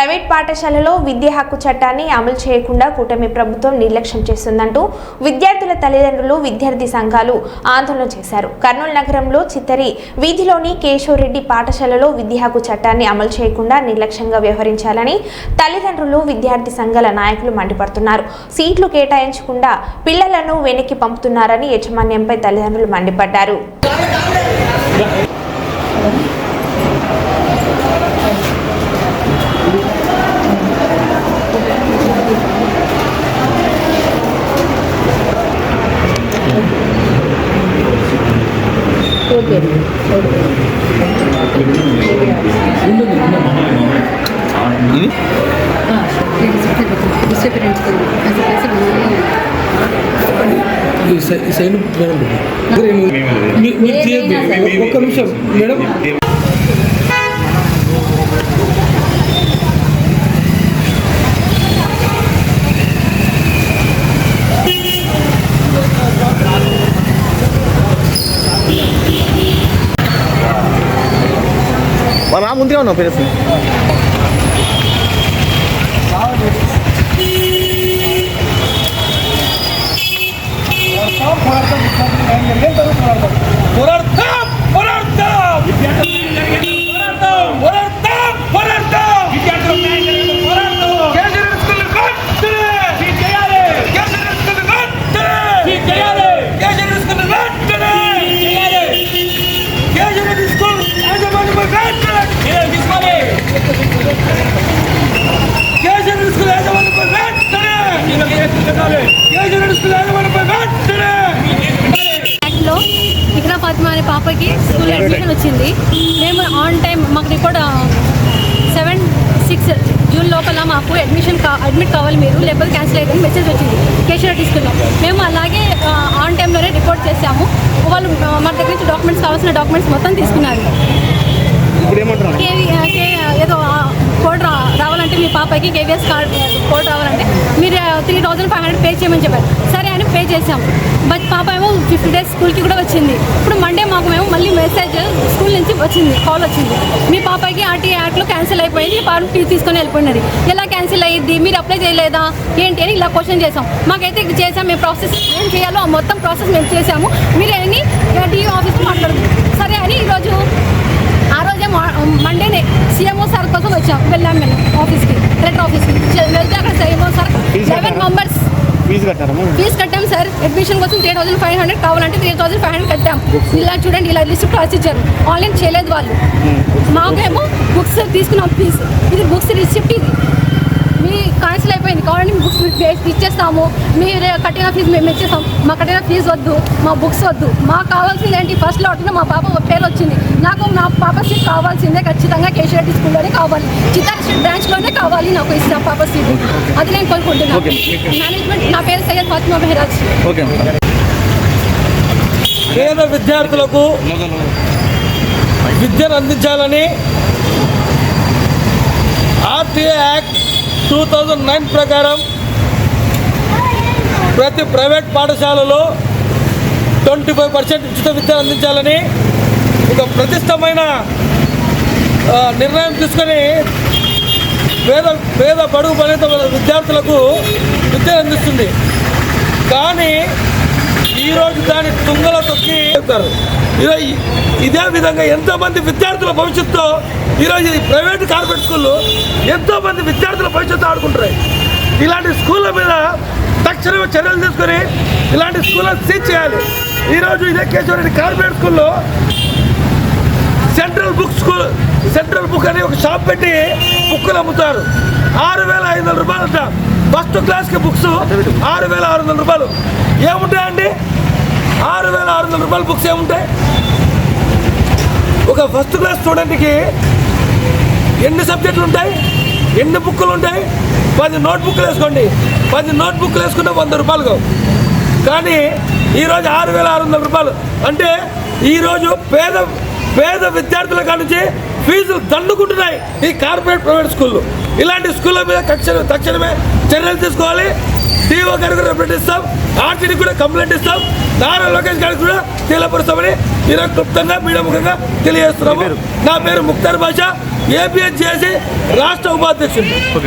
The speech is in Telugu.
ప్రైవేట్ పాఠశాలలో విద్యా హక్కు చట్టాన్ని అమలు చేయకుండా కూటమి ప్రభుత్వం నిర్లక్ష్యం చేస్తుందంటూ విద్యార్థుల తల్లిదండ్రులు విద్యార్థి సంఘాలు ఆందోళన చేశారు. కర్నూలు నగరంలో చిత్తరి వీధిలోని కేశవరెడ్డి పాఠశాలలో విద్యా హక్కు చట్టాన్ని అమలు చేయకుండా నిర్లక్ష్యంగా వ్యవహరించాలని తల్లిదండ్రులు విద్యార్థి సంఘాల నాయకులు మండిపడుతున్నారు. సీట్లు కేటాయించకుండా పిల్లలను వెనక్కి పంపుతున్నారని యాజమాన్యంపై తల్లిదండ్రులు మండిపడ్డారు. ఓకే. ఈ సైన్ మేడం ఒక్క నిమిషం. Madam o no? Pero sí. போராட்டம் போராட்டம் போராட்டம் ఇక్రా ఫాతిమా అనే పాపకి స్కూల్ అడ్మిషన్ వచ్చింది. మేము ఆన్ టైం మాకు రిపోర్ట్ సెవెన్ సిక్స్ జూన్ లోపల మాకు అడ్మిషన్ అడ్మిట్ కావాలి మీరు. లేకపోతే క్యాన్సిల్ అవుతుంది మెసేజ్ వచ్చింది. కేశవ తీసుకున్నాం. మేము అలాగే ఆన్ టైంలోనే రిపోర్ట్ చేసాము. వాళ్ళు మన దగ్గర నుంచి డాక్యుమెంట్స్ కావాల్సిన డాక్యుమెంట్స్ మొత్తం తీసుకున్నారు. కోడ్ రా రావాలంటే మీ పాపకి కేవీఎస్ కార్డ్ కోడ్ రావాలంటే. మీరు three thousand five hundred pay చేయమని చెప్పారు. సరే అని పే చేసాం బట్ పాప ఏమో ఫిఫ్టీ డేస్ స్కూల్కి కూడా వచ్చింది. ఇప్పుడు మండే మాకు మేము మళ్ళీ మెసేజ్ స్కూల్ నుంచి వచ్చింది కాల్ వచ్చింది. మీ పాపకి ఆర్టీ యాక్ట్లో క్యాన్సిల్ అయిపోయింది పాపం పాప తీసుకొని వెళ్ళిపోయినది. ఎలా క్యాన్సిల్ అయ్యింది మీరు అప్లై చేయలేదా ఏంటి అని ఇలా క్వశ్చన్ చేసాం మాకైతే చేసాం మేము ప్రాసెస్ ఏం చేయాలో ఆ మొత్తం ప్రాసెస్ మేము చేసాము మీరు అని డిఓ ఆఫీస్కి మాట్లాడదు సరే అని ఈరోజు ఆ రోజే మా- మండేనే సీఎంఓ సార్ కోసం వచ్చాం వెళ్ళాం మేము ఆఫీస్కి కలెక్టర్ ఆఫీస్కి వెళ్తే అక్కడ CMO sir. Eleven members fees కట్టారమ్మా fees కట్టాం సార్. అడ్మిషన్ కోసం త్రీ థౌసండ్ ఫైవ్ హండ్రెడ్ కావాలంటే త్రీ థౌసండ్ ఫైవ్ హండ్రెడ్ కట్టాం. ఇలా చూడండి ఇలా లిస్ట్ రాసి ఇచ్చారు. ఆన్లైన్ చేయలేదు వాళ్ళు. మాకేమో బుక్స్ తీసుకున్నాం ఫీజు ఇది బుక్స్ రిసిప్ట్ ఇది. క్యాన్సిల్ అయిపోయింది. కావాలంటే మీ బుక్స్ మీకు ఇచ్చేస్తాము. మీరు కట్టిన ఫీజు మేము ఇచ్చేస్తాం మా కట్టిన ఫీజు వద్దు మా బుక్స్ వద్దు. మాకు కావాల్సింది ఏంటి? ఫస్ట్ లాట్లో మా పాప పేరు వచ్చింది. నాకు నా పాప సీట్ కావాల్సిందే ఖచ్చితంగా కేశవరెడ్డి స్కూల్లోనే కావాలి. చిత్తారి స్ట్రీట్ బ్రాంచ్లోనే కావాలి నాకు ఇచ్చిన పాప సీట్. అది నేను కోరుకుంటున్నాను. మేనేజ్మెంట్ నా పేరు సయ్యద్ ఫాతిమా మెహరాజ్. పేద విద్యార్థులకు విద్యను అందించాలని RTA act two thousand nine ప్రకారం ప్రతి ప్రైవేట్ పాఠశాలలో ట్వంటీ ఫైవ్ పర్సెంట్ ఉచిత విద్యను అందించాలని ఒక ప్రతిష్టమైన నిర్ణయం తీసుకొని పేద పేద బడుగు పనిత విద్యార్థులకు విద్య అందిస్తుంది. కానీ ఈరోజు దాని తుంగల తొక్కి చెప్తారు ఈరోజు ఇదే విధంగా ఎంతో మంది విద్యార్థుల భవిష్యత్తు ఈరోజు ఈ ప్రైవేట్ కార్పొరేట్ స్కూళ్ళు ఎంతో మంది విద్యార్థుల భవిష్యత్తు ఆడుకుంటున్నాయి. ఇలాంటి స్కూళ్ళ మీద తక్షణమే చర్యలు తీసుకొని ఇలాంటి స్కూళ్ళను సీజ్ చేయాలి. ఈరోజు ఇదే కేశవరెడ్డి కార్పొరేట్ స్కూల్లో central book school central book అని ఒక షాప్ పెట్టి బుక్కులు అమ్ముతారు. ఆరు వేల ఐదు వందల రూపాయలు ఫస్ట్ క్లాస్కి బుక్స్ ఆరు వేల ఆరు వందల రూపాయలు. ఏముంటాయండి? ఆరు వేల ఆరు వందల రూపాయలు బుక్స్ ఏముంటాయి? ఒక ఫస్ట్ క్లాస్ స్టూడెంట్కి ఎన్ని సబ్జెక్టులు ఉంటాయి? ఎన్ని బుక్కులు ఉంటాయి? పది నోట్ బుక్లు వేసుకోండి. పది నోట్ బుక్లు వేసుకుంటే వంద రూపాయలు కానీ ఈరోజు ఆరు వేల ఆరు వందల రూపాయలు. అంటే ఈరోజు పేద పేద విద్యార్థుల కాడ నుంచి ఫీజులు దండుకుంటున్నాయి ఈ కార్పొరేట్ ప్రైవేట్ స్కూళ్ళు. ఇలాంటి స్కూళ్ళ మీద తక్షణ తక్షణమే చర్యలు తీసుకోవాలి. డిఓ గారికి కూడా రిప్రజెంట్ ఇస్తాం. ఆర్టీడీ కూడా కంప్లైంట్ ఇస్తాం. నారా లోకేష్ గారికి కూడా తెలియపరుస్తామని ఈరోజు క్లుప్తంగా మీడియా ముఖంగా తెలియజేస్తున్నాము. నా పేరు ముక్తార్ బాషా. ఏపీఎస్ చేసి రాష్ట్ర ఉపాధ్యక్షుడు.